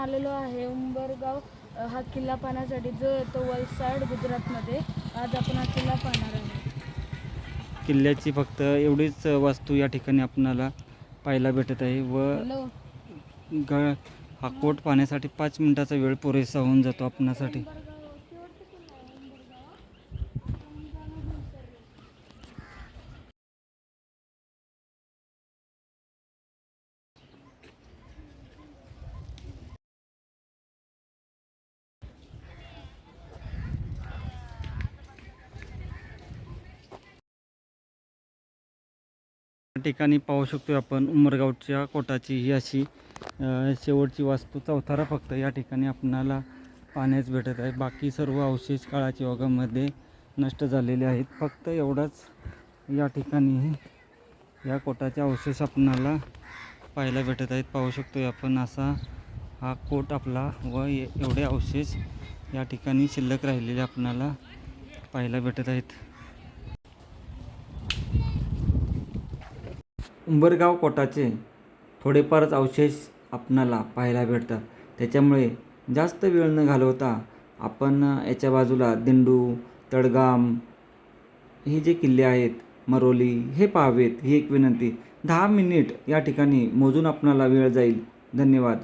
आलेलो आहे. उंबरगाव हा किल्ला पाहण्यासाठी जो येतो वलसाड गुजरातमध्ये आज आपण हा किल्ला पाहणार आहे किल्ल्याची फक्त एवढीच वास्तू या ठिकाणी आपणाला पाहायला भेटत आहे व हॅलो. ग हा कोट पाहण्यासाठी पाच मिनिटाचा वेळ पुरेसा होऊन जातो आपणासाठी. ठिकाणी पाहू शकतो आपण उमरगावच्या कोटाची ही अशी शेवटची वास्तू चौथारा फक्त या ठिकाणी आपणाला पाण्यास भेटत आहे. बाकी सर्व अवशेष काळाच्या योगामध्ये नष्ट झालेले आहेत. फक्त एवढाच या ठिकाणी या कोटाचे अवशेष आपणाला पाहायला भेटत आहेत. पाहू शकतो आपण असा हा कोट आपला व ए- एवढे अवशेष या ठिकाणी शिल्लक राहिलेले आपणाला पाहायला भेटत आहेत. उंबरगाव कोटाचे थोडेफारच अवशेष आपणाला पाहायला भेटतात. त्याच्यामुळे जास्त वेळ न घालवता आपण याच्या बाजूला दिंडू तडगाम हे जे किल्ले आहेत मरोली हे पाहावेत ही एक विनंती. दहा मिनिट या ठिकाणी मोजून आपणाला वेळ जाईल. धन्यवाद.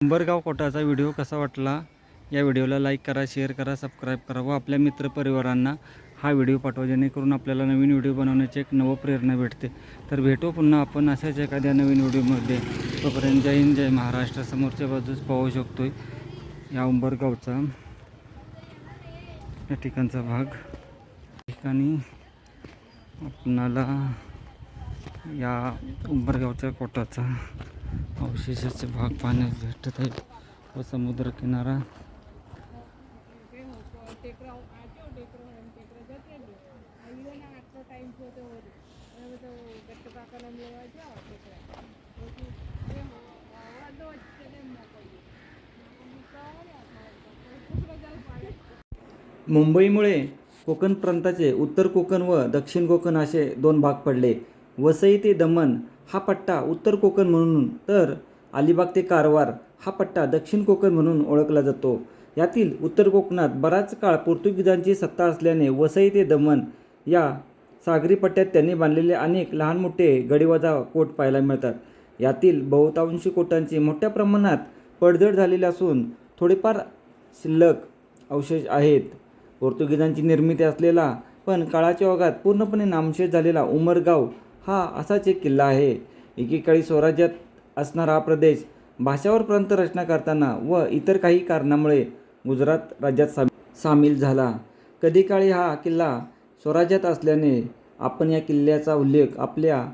उंबरगाव कोटाचा व्हिडिओ कसा वाटला? या व्हिडिओला लाईक करा शेअर करा सबस्क्राईब करा व आपल्या मित्रपरिवारांना हा व्हिडिओ पाठवा जेणेकरून आपल्याला नवीन व्हिडिओ बनवण्याची एक नवं प्रेरणा भेटते. तर भेटू पुन्हा आपण अशाच एखाद्या नवीन व्हिडिओमध्ये. तोपर्यंत जय हिंद जय महाराष्ट्र. समोरच्या बाजूस पाहू शकतो या उंबरगावचा या ठिकाणचा भाग. ठिकाणी आपणाला या उंबरगावच्या कोटाचा अवशेषाचे भाग पाहण्यास भेटत आहेत. व समुद्रकिनारा मुंबईमुळे कोकण प्रांताचे उत्तर कोकण व दक्षिण कोकण असे दोन भाग पडले. वसई ते दमण हा पट्टा उत्तर कोकण म्हणून तर अलिबाग ते कारवार हा पट्टा दक्षिण कोकण म्हणून ओळखला जातो. यातील उत्तर कोकणात बराच काळ पोर्तुगीजांची सत्ता असल्याने वसई ते दमण या सागरी पट्ट्यात त्यांनी बांधलेले अनेक लहान मोठे गडीवजा कोट पाहायला मिळतात. यातील बहुतांशी कोटांची मोठ्या प्रमाणात पडझड झालेली असून थोडेफार शिल्लक अवशेष आहेत. पोर्तुगीजांची निर्मिती असलेला पण काळाच्या ओघात पूर्णपणे नामशेष झालेला उमरगाव हा असाच एक किल्ला आहे. एकेकाळी स्वराज्यात असणारा हा प्रदेश भाषावर प्रांत रचना करताना व इतर काही कारणामुळे गुजरात राज्यात साम सामील झाला. कधी काळी हा किल्ला स्वराज्यात असल्याने आपण या किल्ल्याचा उल्लेख आपल्या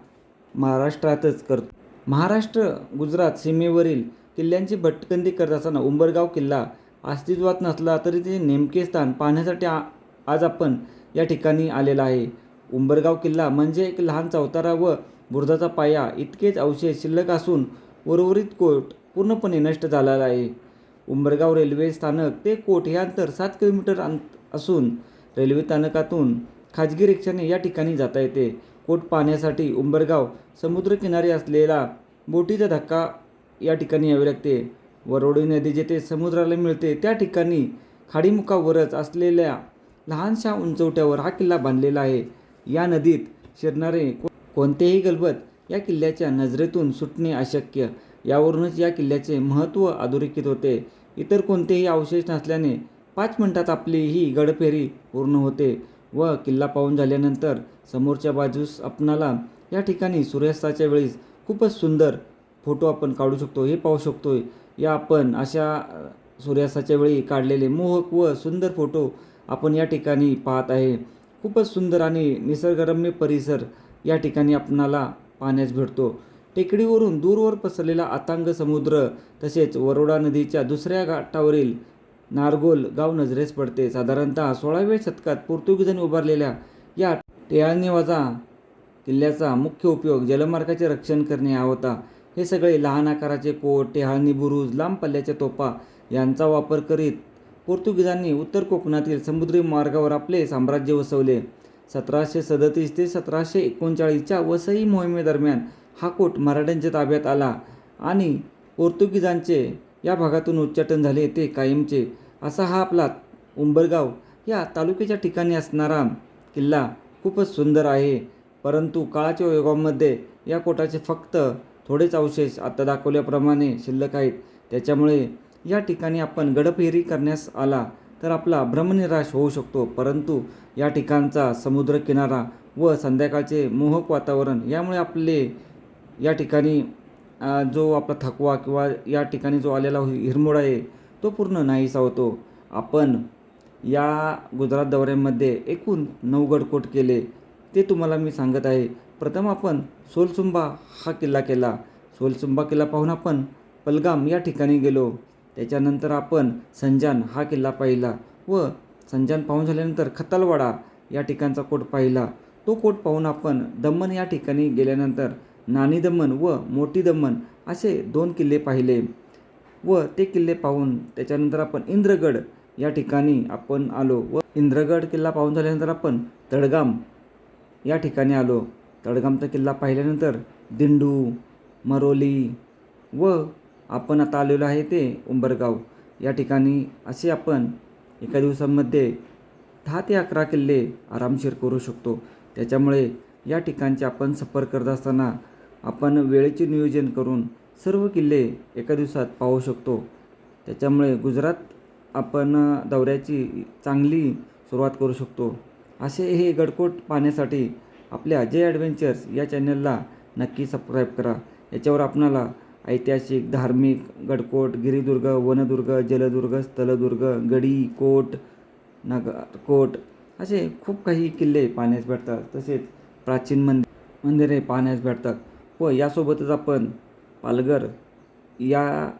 महाराष्ट्रातच करतो. महाराष्ट्र गुजरात सीमेवरील किल्ल्यांची भटकंती करत असताना उंबरगाव किल्ला अस्तित्वात नसला तरी ते नेमके स्थान पाहण्यासाठी आ आज आपण या ठिकाणी आलेला आहे. उंबरगाव किल्ला म्हणजे एक लहान चौतारा व बुरुजाचा पाया. इतकेच अवशेष शिल्लक असून उर्वरित कोट पूर्णपणे नष्ट झालेला आहे. उंबरगाव रेल्वे स्थानक ते कोट हे अंतर सात किलोमीटर अंत असून रेल्वे स्थानकातून खाजगी रिक्षाने या ठिकाणी जाता येते. कोट पाहण्यासाठी उंबरगाव समुद्रकिनारी असलेला बोटीचा धक्का या ठिकाणी यावे लागते वरोडी नदी जेथे समुद्राला मिळते त्या ठिकाणी खाडीमुखावरच असलेल्या लहानशा उंचवट्यावर हा किल्ला बांधलेला आहे. या नदीत शिरणारे कोणतेही गलबत या किल्ल्याच्या नजरेतून सुटणे अशक्य. यावरूनच या किल्ल्याचे महत्त्व अधोरेखित होते. इतर कोणतेही अवशेष नसल्याने पाच मिनिटात आपली ही गडफेरी पूर्ण होते व किल्ला पाहून झाल्यानंतर समोरच्या बाजूस आपणाला या ठिकाणी सूर्यास्ताच्या वेळीस खूपच सुंदर फोटो आपण काढू शकतो हे पाहू शकतो या आपण अशा सूर्यास्ताच्या वेळी काढलेले मोहक व सुंदर फोटो आपण या ठिकाणी पाहत आहे. खूपच सुंदर आणि निसर्गरम्य परिसर या ठिकाणी आपणाला पाहण्यास भेटतो. टेकडीवरून दूरवर पसरलेला आतांग समुद्र तसेच वरोडा नदीच्या दुसऱ्या घाटावरील नारगोल गाव नजरेस पडते. साधारणतः सोळाव्या शतकात पोर्तुगीजांनी उभारलेल्या या टेळानिवाजा किल्ल्याचा मुख्य उपयोग जलमार्गाचे रक्षण करणे हा होता. हे सगळे लहान आकाराचे कोट टेहाळणी बुरुज लांब पल्ल्याच्या तोफा यांचा वापर करीत पोर्तुगीजांनी उत्तर कोकणातील समुद्री मार्गावर आपले साम्राज्य वसवले. सतराशे सदतीस ते सतराशे एकोणचाळीसच्या वसई मोहिमेदरम्यान हा कोट मराठ्यांच्या ताब्यात आला आणि पोर्तुगीजांचे या भागातून उच्चाटन झाले ते कायमचे. असा हा आपला उंबरगाव या तालुक्याच्या ठिकाणी असणारा किल्ला खूपच सुंदर आहे. परंतु काळाच्या योगामध्ये या कोटाचे फक्त थोडेच अवशेष आता दाखवल्याप्रमाणे शिल्लक आहेत. त्याच्यामुळे या ठिकाणी आपण गडफेरी करण्यास आला तर आपला भ्रमनिराश होऊ शकतो. परंतु या ठिकाणचा समुद्रकिनारा व संध्याकाळचे मोहक वातावरण यामुळे आपले या ठिकाणी जो आपला थकवा किंवा या ठिकाणी जो आलेला हिरमोड आहे तो पूर्ण नाहीसा होतो. आपण या गुजरात दौऱ्यामध्ये एकूण नऊ गडकोट केले. ते तुम्हाला मी सांगत आहे. प्रथम आपण सोलसुंबा हा किल्ला केला. सोलसुंबा किल्ला पाहून आपण पलगाम या ठिकाणी गेलो. त्याच्यानंतर आपण संजान हा किल्ला पाहिला व संजान पाहून झाल्यानंतर खतालवाडा या ठिकाणचा कोट पाहिला. तो कोट पाहून आपण दमण या ठिकाणी गेल्यानंतर नानी दमण व मोठी दमण असे दोन किल्ले पाहिले व ते किल्ले पाहून त्याच्यानंतर आपण इंद्रगड या ठिकाणी आपण आलो व इंद्रगड किल्ला पाहून झाल्यानंतर आपण तडगाम या ठिकाणी आलो. तडगामचा किल्ला पाहिल्यानंतर दिंडू मरोली व आपण आता आलेलो आहे ते उंबरगाव. या ठिकाणी असे आपण एका दिवसामध्ये दहा ते अकरा किल्ले आरामशीर करू शकतो. त्याच्यामुळे या ठिकाणचे आपण सफर करत असताना आपण वेळेचे नियोजन करून सर्व किल्ले एका दिवसात पाहू शकतो. त्याच्यामुळे गुजरात आपण दौऱ्याची चांगली सुरुवात करू शकतो. असे हे गडकोट पाहण्यासाठी आपल्या जे ॲडव्हेंचर्स या चॅनलला नक्की सबस्क्राईब करा. याच्यावर आपणाला ऐतिहासिक धार्मिक गडकोट गिरिदुर्ग वनदुर्ग जलदुर्ग स्थलदुर्ग गडी कोट नगरकोट असे खूप काही किल्ले पाहण्यास भेटतात. तसेच प्राचीन मंदिर मंदिरे पाहण्यास भेटतात. व यासोबतच आपण पालघर या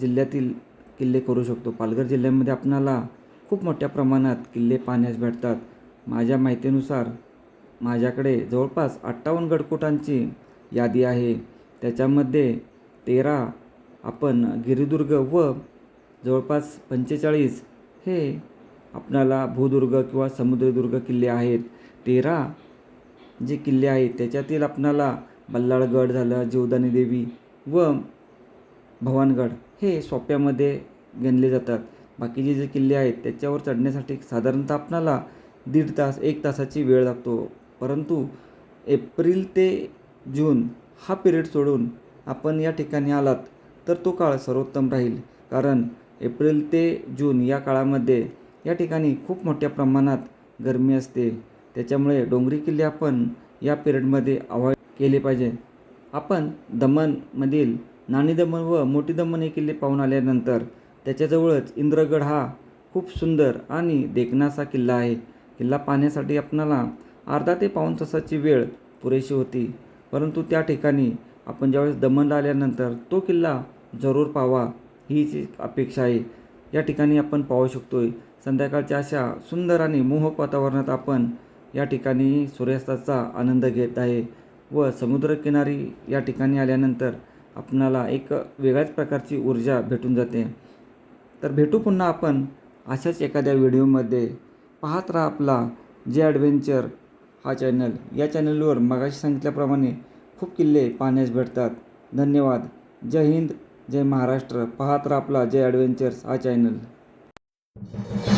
जिल्ह्यातील किल्ले करू शकतो. पालघर जिल्ह्यामध्ये आपणाला खूप मोठ्या प्रमाणात किल्ले पाहण्यास भेटतात. माझ्या माहितीनुसार माझ्याकडे जवळपास अठ्ठावन्न गडकोटांची यादी आहे. त्याच्यामध्ये तेरा आपण गिरिदुर्ग व जवळपास पंचेचाळीस हे आपणाला भूदुर्ग किंवा समुद्रदुर्ग किल्ले आहेत. तेरा जे किल्ले आहेत त्याच्यातील आपणाला बल्लाळगड झालं जीवदानी देवी व भवानगड हे सोप्यामध्ये गणले जातात. बाकीचे जे किल्ले आहेत त्याच्यावर चढण्यासाठी साधारणतः आपणाला दीड तास एक तासाची वेळ लागतो. परंतु एप्रिल ते जून हा पिरियड सोडून आपण या ठिकाणी आलात तर तो काळ सर्वोत्तम राहील. कारण एप्रिल ते जून या काळामध्ये या ठिकाणी खूप मोठ्या प्रमाणात गरमी असते. त्याच्यामुळे डोंगरी किल्ले आपण या पिरियडमध्ये अवॉइड केले पाहिजे. आपण दमणमधील नाणी दमण व मोठी दमण हे किल्ले पाहून आल्यानंतर त्याच्याजवळच इंद्रगड हा खूप सुंदर आणि देखणासा किल्ला आहे. किल्ला पाहण्यासाठी आपणाला अर्धा ते पाऊण तासाची वेळ पुरेशी होती. परंतु त्या ठिकाणी आपण ज्यावेळेस दमनला आल्यानंतर तो किल्ला जरूर पाहावा हीच अपेक्षा आहे. या ठिकाणी आपण पाहू शकतोय संध्याकाळच्या अशा सुंदर आणि मोहक वातावरणात आपण या ठिकाणी सूर्यास्ताचा आनंद घेत आहे व समुद्रकिनारी या ठिकाणी आल्यानंतर आपणाला एक वेगळ्याच प्रकारची ऊर्जा भेटून जाते. तर भेटू पुन्हा आपण अशाच एखाद्या व्हिडिओमध्ये. पाहत राहा आपला जे ॲडव्हेंचर हा चॅनल. या चॅनलवर मगाशी सांगितल्याप्रमाणे खूप किल्ले पाहण्यास भेटतात. धन्यवाद. जय हिंद जय महाराष्ट्र. पाहत राहा आपला जय ॲडव्हेंचर्स हा चॅनल.